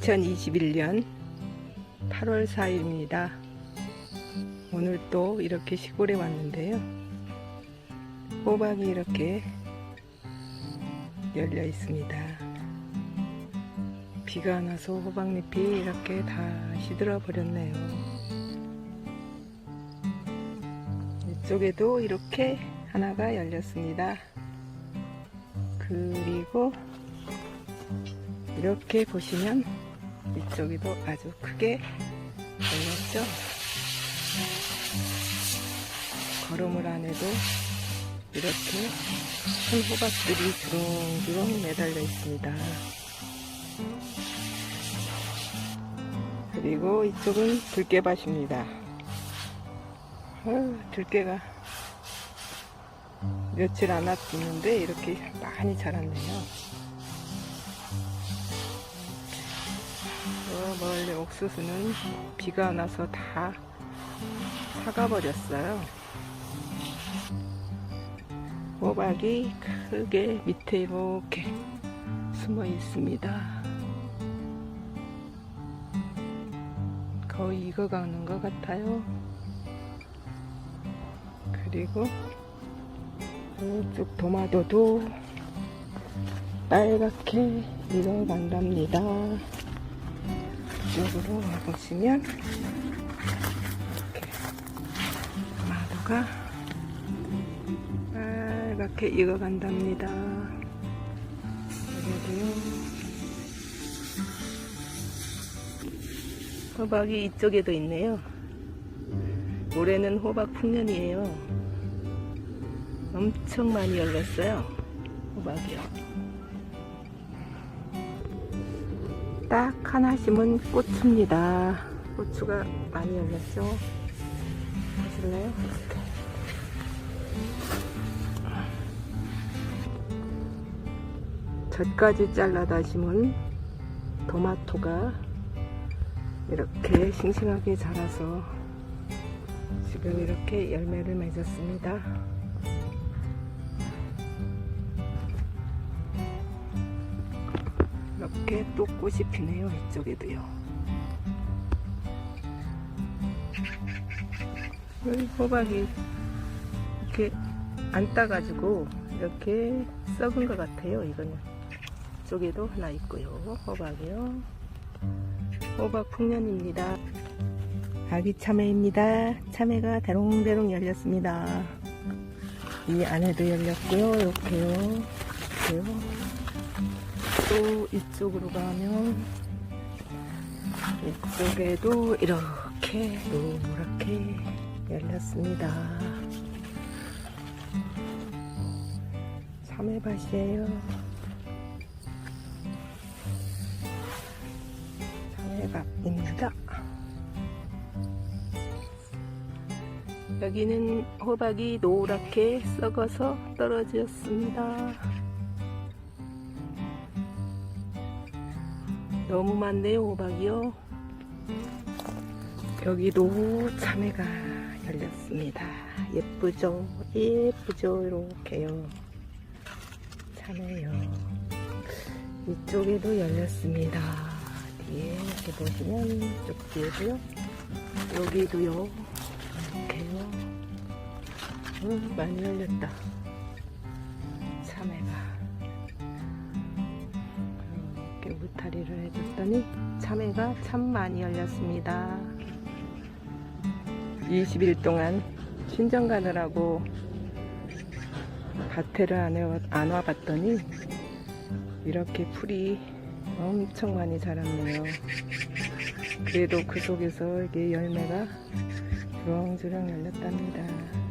2021년 8월 4일입니다. 오늘 또 이렇게 시골에 왔는데요. 호박이 이렇게 열려 있습니다. 비가 안 와서 호박잎이 이렇게 다 시들어 버렸네요. 이쪽에도 이렇게 하나가 열렸습니다. 그리고 이렇게 보시면 이쪽에도 아주 크게 열렸죠. 걸음을 안 해도 이렇게 큰 호박들이 주렁주렁 매달려 있습니다. 그리고 이쪽은 들깨밭입니다. 아유, 들깨가 며칠 안 왔는데 이렇게 많이 자랐네요. 저 멀리 옥수수는 비가 나서 다 사가버렸어요. 호박이 크게 밑에 이렇게 숨어 있습니다. 거의 익어가는 것 같아요. 그리고 이쪽 도마도도 빨갛게 익어간답니다. 이쪽으로 와보시면 이렇게 도마도가 빨갛게 익어간답니다. 여기도요. 호박이 이쪽에도 있네요. 올해는 호박 풍년이에요. 엄청 많이 열렸어요. 호박이요. 딱 하나 심은 고추입니다. 고추가 많이 열렸죠. 보실래요? 젖까지 잘라다 심은 토마토가 이렇게 싱싱하게 자라서 지금 이렇게 열매를 맺었습니다. 이렇게 또 꽃이 피네요. 이쪽에도요. 호박이 이렇게 안 따가지고 이렇게 썩은 것 같아요. 이거는 이쪽에도 하나 있고요. 호박이요. 호박 풍년입니다. 아기 참외입니다. 참외가 대롱대롱 열렸습니다. 이 안에도 열렸고요. 이렇게요. 이렇게요. 또 이쪽으로 가면 이쪽에도 이렇게 노랗게 열렸습니다. 참외밭이에요. 참외밭입니다. 여기는 호박이 노랗게 썩어서 떨어졌습니다. 너무 많네요, 호박이요. 여기도 참외가 열렸습니다. 예쁘죠? 예쁘죠? 이렇게요. 참외요. 이쪽에도 열렸습니다. 뒤에 이렇게 보시면 이쪽 뒤에도요. 여기도요. 이렇게요. 음, 많이 열렸다. 해줬더니 참외가 참 많이 열렸습니다. 20일 동안 친정 가느라고 밭에를 안, 해, 안 와봤더니 이렇게 풀이 엄청 많이 자랐네요. 그래도 그 속에서 이게 열매가 주렁주렁 열렸답니다.